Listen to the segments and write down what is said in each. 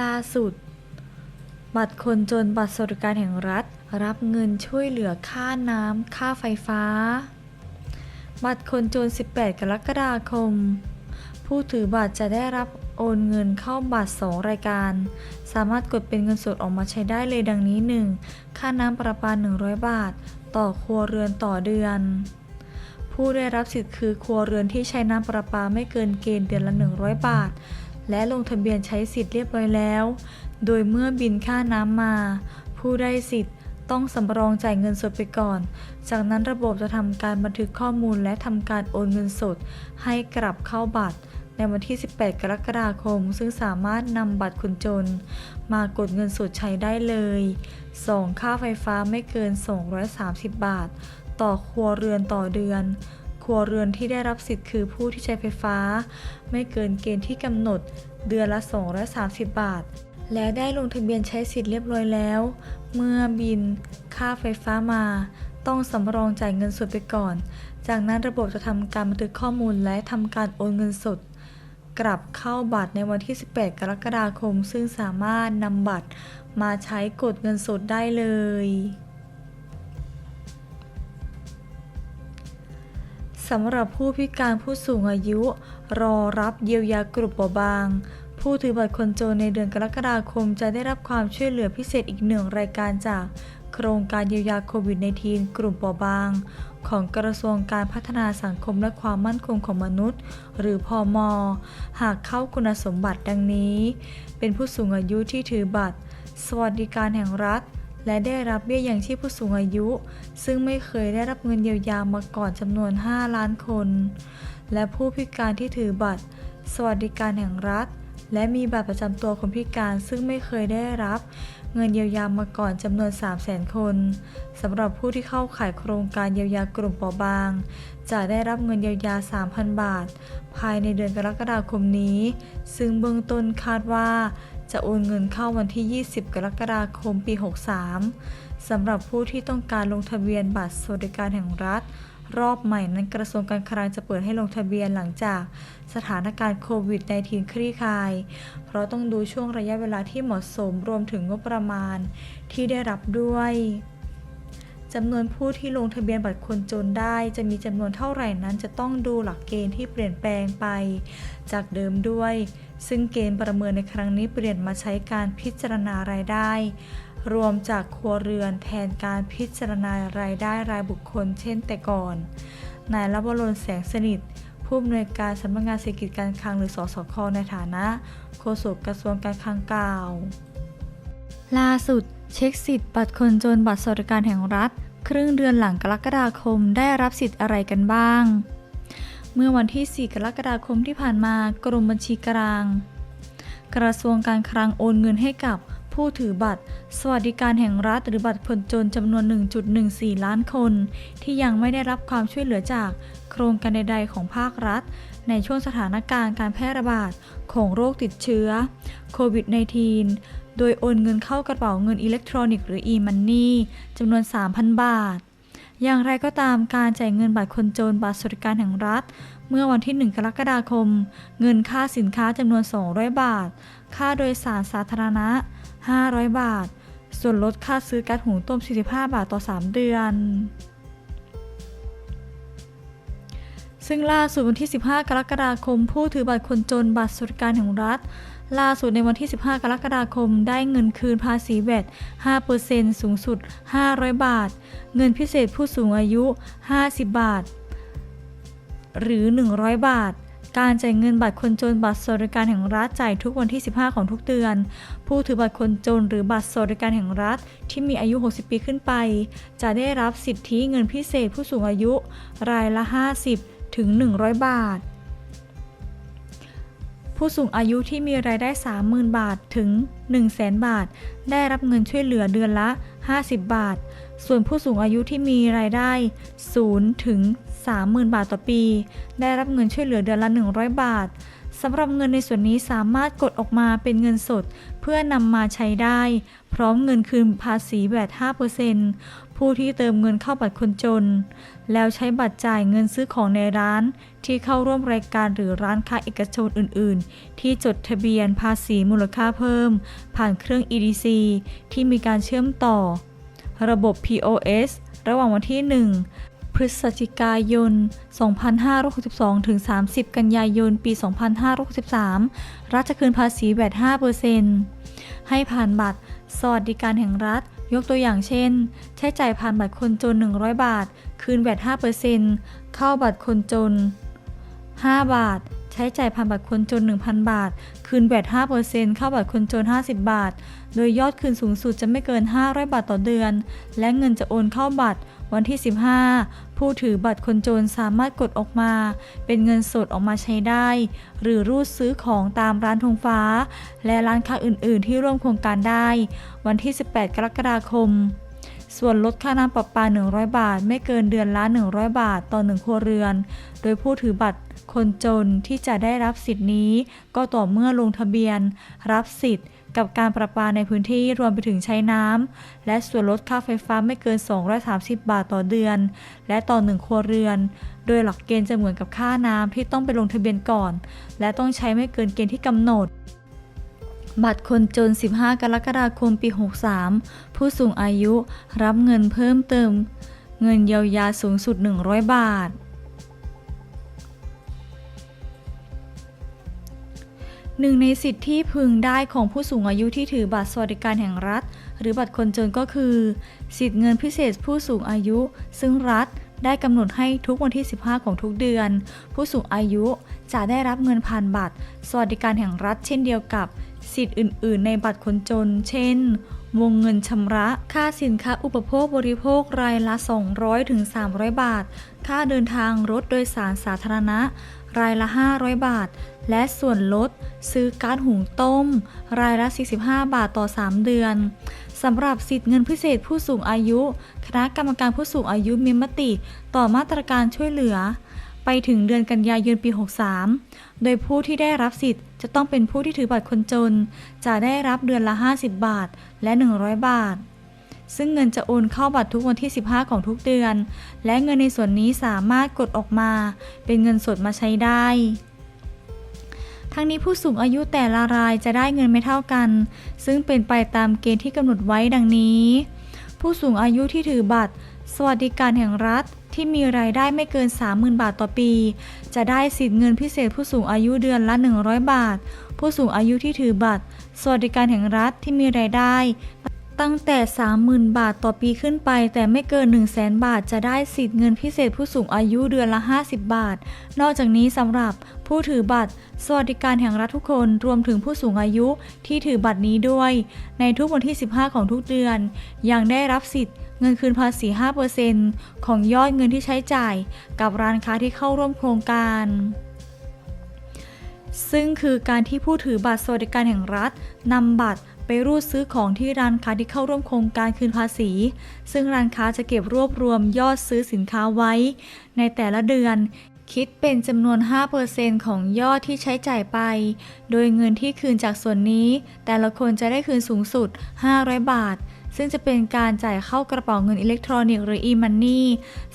ล่าสุด บัตรคนจนบัตรสวัสดิการแห่งรัฐ รับเงินช่วยเหลือค่าน้ำค่าไฟฟ้า บัตรคนจน 18 กรกฎาคม ผู้ถือบัตรจะได้รับโอนเงินเข้าบัตร 2 รายการ สามารถกดเป็นเงินสดออกมาใช้ได้เลยดังนี้ 1. ค่าน้ำประปา 100 บาท ต่อครัวเรือนต่อเดือน ผู้ได้รับสิทธิ์คือครัวเรือนที่ใช้น้ำประปาไม่เกินเกณฑ์เดือนละ 100 บาท และลงทะเบียนใช้สิทธิ์เรียบร้อยแล้ว โดยเมื่อบินค่าน้ำมา ผู้ได้สิทธิ์ต้องสำรองจ่ายเงินสดไปก่อน จากนั้นระบบจะทำการบันทึกข้อมูลและทำการโอนเงินสด ให้กลับเข้าบัตร ในวันที่ 18 กรกฎาคม ซึ่งสามารถนำบัตรคนจน มากดเงินสดใช้ได้เลย 2. ค่าไฟฟ้าไม่เกิน 230 บาท ต่อครัวเรือนต่อเดือน ครัวเรือนที่ได้รับสิทธิ์คือผู้ที่ใช้ไฟฟ้า ไม่เกินเกณฑ์ที่กำหนด เดือนละ 230 บาท และได้ลงทะเบียนใช้สิทธิ์เรียบร้อยแล้ว เมื่อบิน ค่าไฟฟ้ามา ต้องสำรองจ่ายเงินสดไปก่อน จากนั้นระบบจะทำการบันทึกข้อมูลและทำการโอนเงินสด กลับเข้าบัตรในวันที่ 18 กรกฎาคม ซึ่งสามารถนำบัตรมาใช้กดเงินสดได้เลย สำหรับผู้พิการผู้สูงอายุ รอรับเยียวยากลุ่มเปราบาง ผู้ถือบัตรคนจนในเดือนกรกฎาคมจะได้รับความช่วยเหลือพิเศษอีกหนึ่งรายการจากโครงการเยียวยาโควิด -19 กลุ่มเปราบาง ของกระทรวงการพัฒนาสังคมและความมั่นคงของมนุษย์ หรือพอมหากเข้าคุณสมบัติดังนี้ เป็นผู้สูงอายุที่ถือบัตร สวัสดิการแห่งรัฐ และได้รับเบี้ยยังชีพผู้สูงอายุ ซึ่งไม่เคยได้รับเงินเยียวยามาก่อนจำนวน 5 ล้านคน และผู้พิการที่ถือบัตร สวัสดิการแห่งรัฐ และมีบัตรประจำตัวคนพิการซึ่งไม่เคยได้รับ เงินเยียวยามาก่อนจำนวน 3 0 0 0 0 0 คนสำหรับผู้ที่เข้าข่ายโครงการเยียวยากลุ่มเปราะบาง จะได้รับเงินเยียวยา 3,000 บาท ภายในเดือนกรกฎาคมนี้ ซึ่งเบื้องต้นคาดว่า จะโอนเงินเข้าวันที่ 20 กรกฎาคม ปี 63 สำหรับผู้ที่ต้องการลงทะเบียนบัตรสวัสดิการแห่งรัฐ รอบใหม่นั้นกระทรวงการคลังจะเปิดให้ลงทะเบียนหลังจากสถานการณ์โควิด -19 คลี่คลาย เพราะต้องดูช่วงระยะเวลาที่เหมาะสมรวมถึงงบประมาณที่ได้รับด้วย จำนวนผู้ที่ลงทะเบียนบัตรคนจนได้ จะมีจำนวนเท่าไหร่นั้นจะต้องดูหลักเกณฑ์ที่เปลี่ยนแปลงไป จากเดิมด้วย ซึ่งเกณฑ์ประเมินในครั้งนี้เปลี่ยนมาใช้การพิจารณารายได้ รวมจากครัวเรือนแทนการพิจารณารายได้รายบุคคล เช่นแต่ก่อน นายรับบรนแสงสนิทผู้อำนวยการสำนักงานเศรษฐกิจการคลังหรือสสคในฐานะ โฆษกกระทรวงการคลังกล่าว ล่าสุด เช็คสิทธิ์บัตรคนจนบัตรสวัสดิการแห่งรัฐ ครึ่งเดือนหลังกรกฎาคมได้รับสิทธิ์อะไรกันบ้าง เมื่อวันที่ 4 กรกฎาคมที่ผ่านมากรมบัญชีกลาง กระทรวงการคลังโอนเงินให้กับผู้ถือบัตร สวัสดิการแห่งรัฐหรือบัตรคนจนจำนวน 1.14 ล้านคน ที่ยังไม่ได้รับความช่วยเหลือจากโครงการใด ๆ ของภาครัฐ ในช่วงสถานการณ์การแพร่ระบาดของโรคติดเชื้อโควิด -19 โดยโอนเงินเข้ากระเป๋าเงินอิเล็กทรอนิกส์หรือ e-money จำนวน 3,000 บาท อย่างไรก็ตามการจ่ายเงินบัตรคนจนบัตรสวัสดิการแห่งรัฐ เมื่อวันที่ 1 กรกฎาคม เงินค่าสินค้าจำนวน 200 บาท ค่าโดยสารสาธารณะ 500 บาท ส่วนลดค่าซื้อก๊าซหุงต้ม 45 บาทต่อ 3 เดือนซึ่งล่าสุดวันที่ 15 กรกฎาคม ผู้ถือบัตรคนจนบัตรสวัสดิการแห่งรัฐ ล่าสุดในวันที่ 15 กรกฎาคม ได้เงินคืนภาษีแวด5%สูงสุด 500 บาท เงินพิเศษผู้สูงอายุ 50 บาท หรือ 100 บาทการจ่ายเงินบัตรคนจนบัตรสวัสดิการแห่งรัฐจ่ายทุกวันที่ 15 ของทุกเดือน ผู้ถือบัตรคนจนหรือบัตรสวัสดิการแห่งรัฐที่มีอายุ 60 ปีขึ้นไป จะได้รับสิทธิเงินพิเศษผู้สูงอายุ รายละ 50 ถึง 100 บาท ผู้สูงอายุที่มีรายได้ 30,000 บาทถึง 100,000 บาท ได้รับเงินช่วยเหลือเดือนละ 50 บาท ส่วนผู้สูงอายุที่มีรายได้ 0 ถึง 30,000 บาทต่อปี ได้รับเงินช่วยเหลือเดือนละ 100 บาทสำหรับเงินในส่วนนี้สามารถกดออกมาเป็นเงินสด เพื่อนำมาใช้ได้ พร้อมเงินคืนภาษีแวด5%ผู้ ผู้ที่เติมเงินเข้าบัตรคนจน แล้วใช้บัตรจ่ายเงินซื้อของในร้าน ที่เข้าร่วมรายการหรือร้านค้าเอกชนอื่น ๆ ที่จดทะเบียนภาษีมูลค่าเพิ่ม ผ่านเครื่อง EDC ที่มีการเชื่อมต่อ ระบบ POS ระหว่างวันที่ 1พฤศจิกายน 2562 ถึง 30 กันยายน ปี 2563 รัฐจะคืนภาษีแวด5%ให้ผ่านบัตร สวัสดิการแห่งรัฐ ยกตัวอย่างเช่น ใช้จ่ายผ่านบัตรคนจน 100 บาท คืนแวด5%เข้าบัตรคนจน 5 บาท ใช้จ่ายผ่านบัตรคนจน 1,000 บาท คืนแวด5%เข้าบัตรคนจน 50 บาท โดยยอดคืนสูงสุดจะไม่เกิน 500 บาทต่อเดือน และเงินจะโอนเข้าบัตรวันที่ 15 ผู้ถือบัตรคนจนสามารถกดออกมา เป็นเงินสดออกมาใช้ได้ หรือรูดซื้อของตามร้านธงฟ้า และร้านค้าอื่น ๆ ที่ร่วมโครงการได้ วันที่ 18 กรกฎาคม ส่วนลดค่าน้ำประปา 100 บาท ไม่เกินเดือนละ 100 บาท ต่อ 1 ครัวเรือน โดยผู้ถือบัตรคนจนที่จะได้รับสิทธินี้ ก็ต่อเมื่อลงทะเบียน รับสิทธิ์ กับการประปาในพื้นที่รวมไปถึงใช้น้ำ และส่วนลดค่าไฟฟ้าไม่เกิน 230 บาทต่อเดือน และต่อ1ครัวเรือน โดยหลักเกณฑ์จะเหมือนกับค่าน้ำที่ต้องไปลงทะเบียนก่อน และต้องใช้ไม่เกินเกณฑ์ที่กำหนดบัตรคนจน 15 กรกฎาคม ปี 63 ผู้สูงอายุรับเงินเพิ่มเติม เงินเยียวยาสูงสุด 100 บาท หนึ่งในสิทธิที่พึงได้ของผู้สูงอายุที่ถือบัตรสวัสดิการแห่งรัฐ หรือบัตรคนจนก็คือ สิทธิเงินพิเศษผู้สูงอายุ ซึ่งรัฐได้กำหนดให้ทุกวันที่ 15 ของทุกเดือน ผู้สูงอายุจะได้รับเงินผ่านบัตร สวัสดิการแห่งรัฐ เช่นเดียวกับสิทธิ์อื่น ๆ ในบัตรคนจน เช่น วงเงินชำระ ค่าสินค้าอุปโภคบริโภครายละ 200ถึง300 บาท ค่าเดินทางรถโดยสารสาธารณะ รายละ 500 บาท และส่วนลดซื้อกาซหุงต้ม รายละ 45 บาทต่อ 3 เดือนสำหรับสิทธิเงินพิเศษผู้สูงอายุ คณะกรรมการผู้สูงอายุมีมติต่อมาตรการช่วยเหลือ ไปถึงเดือนกันยายนปี 63 โดยผู้ที่ได้รับสิทธิ์จะต้องเป็นผู้ที่ถือบัตรคนจน จะได้รับเดือนละ 50 บาทและ 100 บาทซึ่งเงินจะโอนเข้าบัตรทุกวันที่ 15 ของทุกเดือน และเงินในส่วนนี้สามารถกดออกมา เป็นเงินสดมาใช้ได้ ทั้งนี้ผู้สูงอายุแต่ละรายจะได้เงินไม่เท่ากัน ซึ่งเป็นไปตามเกณฑ์ที่กำหนดไว้ดังนี้ ผู้สูงอายุที่ถือบัตร สวัสดิการแห่งรัฐที่มีรายได้ไม่เกิน 30,000 บาทต่อปี จะได้สิทธิเงินพิเศษผู้สูงอายุเดือนละ 100 บาท ผู้สูงอายุที่ถือบัตร สวัสดิการแห่งรัฐที่มีรายได้ ตั้งแต่ 30,000 บาทต่อปีขึ้นไป แต่ไม่เกิน 100,000 บาท จะได้สิทธิ์เงินพิเศษผู้สูงอายุเดือนละ 50 บาท นอกจากนี้สำหรับผู้ถือบัตร สวัสดิการแห่งรัฐทุกคนรวมถึงผู้สูงอายุที่ถือบัตรนี้ด้วย ในทุกวันที่ 15 ของทุกเดือน ยังได้รับสิทธิ์เงินคืนภาษี 5%ของยอดเงินที่ใช้จ่าย กับร้านค้าที่เข้าร่วมโครงการซึ่งคือการที่ผู้ถือบัตรสวัสดิการแห่งรัฐนำบัตร รูดซื้อของที่ร้านค้าที่เข้าร่วมโครงการคืนภาษี ซึ่งร้านค้าจะเก็บรวบรวมยอดซื้อสินค้าไว้ ในแต่ละเดือน คิดเป็นจำนวน 5%ของยอดที่ใช้จ่ายไป โดยเงินที่คืนจากส่วนนี้ แต่ละคนจะได้คืนสูงสุด 500 บาทซึ่งจะเป็นการจ่ายเข้ากระเป๋าเงินอิเล็กทรอนิกส์หรือ e-money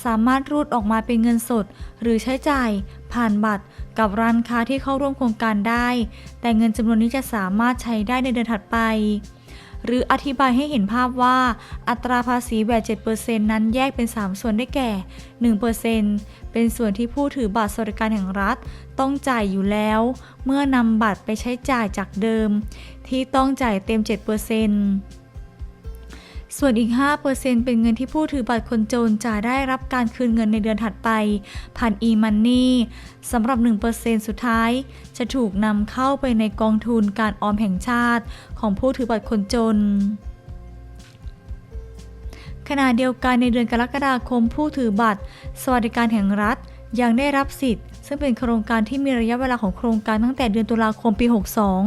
สามารถรูดออกมาเป็นเงินสด หรือใช้จ่าย ผ่านบัตร กับร้านค้าที่เข้าร่วมโครงการได้ แต่เงินจำนวนนี้จะสามารถใช้ได้ในเดือนถัดไป หรืออธิบายให้เห็นภาพว่าอัตราภาษีแวด7%นั้นแยกเป็น 3 ส่วนได้แก่ 1%เป็นส่วนที่ผู้ถือบัตรสวัสดิการแห่งรัฐต้องจ่ายอยู่แล้ว เมื่อนำบัตรไปใช้จ่ายจากเดิม ที่ต้องจ่ายเต็ม 7% ส่วนอีก 5%เป็นเงินที่ผู้ถือบัตรคนจนจะได้รับการคืนเงินในเดือนถัดไป ผ่าน e-money สำหรับ 1%สุดท้าย จะถูกนำเข้าไปในกองทุนการออมแห่งชาติ ของผู้ถือบัตรคนจนขณะเดียวกันในเดือนกรกฎาคมผู้ถือบัตร สวัสดิการแห่งรัฐยังได้รับสิทธิ์ ซึ่งเป็นโครงการที่มีระยะเวลาของโครงการตั้งแต่เดือนตุลาคมปี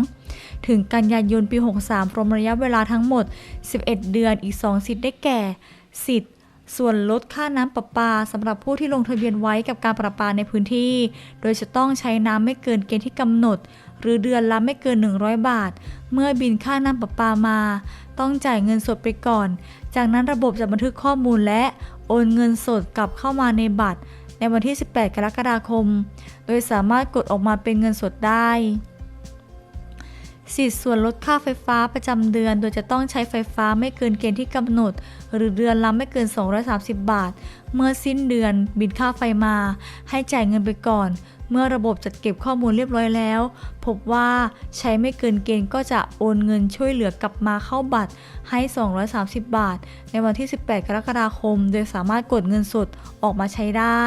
62 ถึงกันยายนปี 63 รวมระยะเวลาทั้งหมด 11 เดือนอีก 2 สิทธิ์ได้แก่ สิทธิ์ ส่วนลดค่าน้ำประปาสำหรับผู้ที่ลงทะเบียนไว้กับการประปาในพื้นที่ โดยจะต้องใช้น้ำไม่เกินเกณฑ์ที่กำหนด หรือเดือนละไม่เกิน 100 บาท เมื่อบินค่าน้ำประปามา ต้องจ่ายเงินสดไปก่อน จากนั้นระบบจะบันทึกข้อมูลและโอนเงินสดกลับเข้ามาในบัตร ในวันที่ 18 กรกฎาคม โดยสามารถกดออกมาเป็นเงินสดได้ สิทธิ์ส่วนลดค่าไฟฟ้าประจำเดือน โดยจะต้องใช้ไฟฟ้าไม่เกินเกณฑ์ที่กำหนด หรือเดือนละไม่เกิน 230 บาท เมื่อสิ้นเดือนบินค่าไฟมา ให้จ่ายเงินไปก่อน เมื่อระบบจัดเก็บข้อมูลเรียบร้อยแล้ว พบว่าใช้ไม่เกินเกณฑ์ก็จะโอนเงินช่วยเหลือกลับมาเข้าบัตรให้ 230 บาท ในวันที่ 18 กรกฎาคม โดยสามารถกดเงินสดออกมาใช้ได้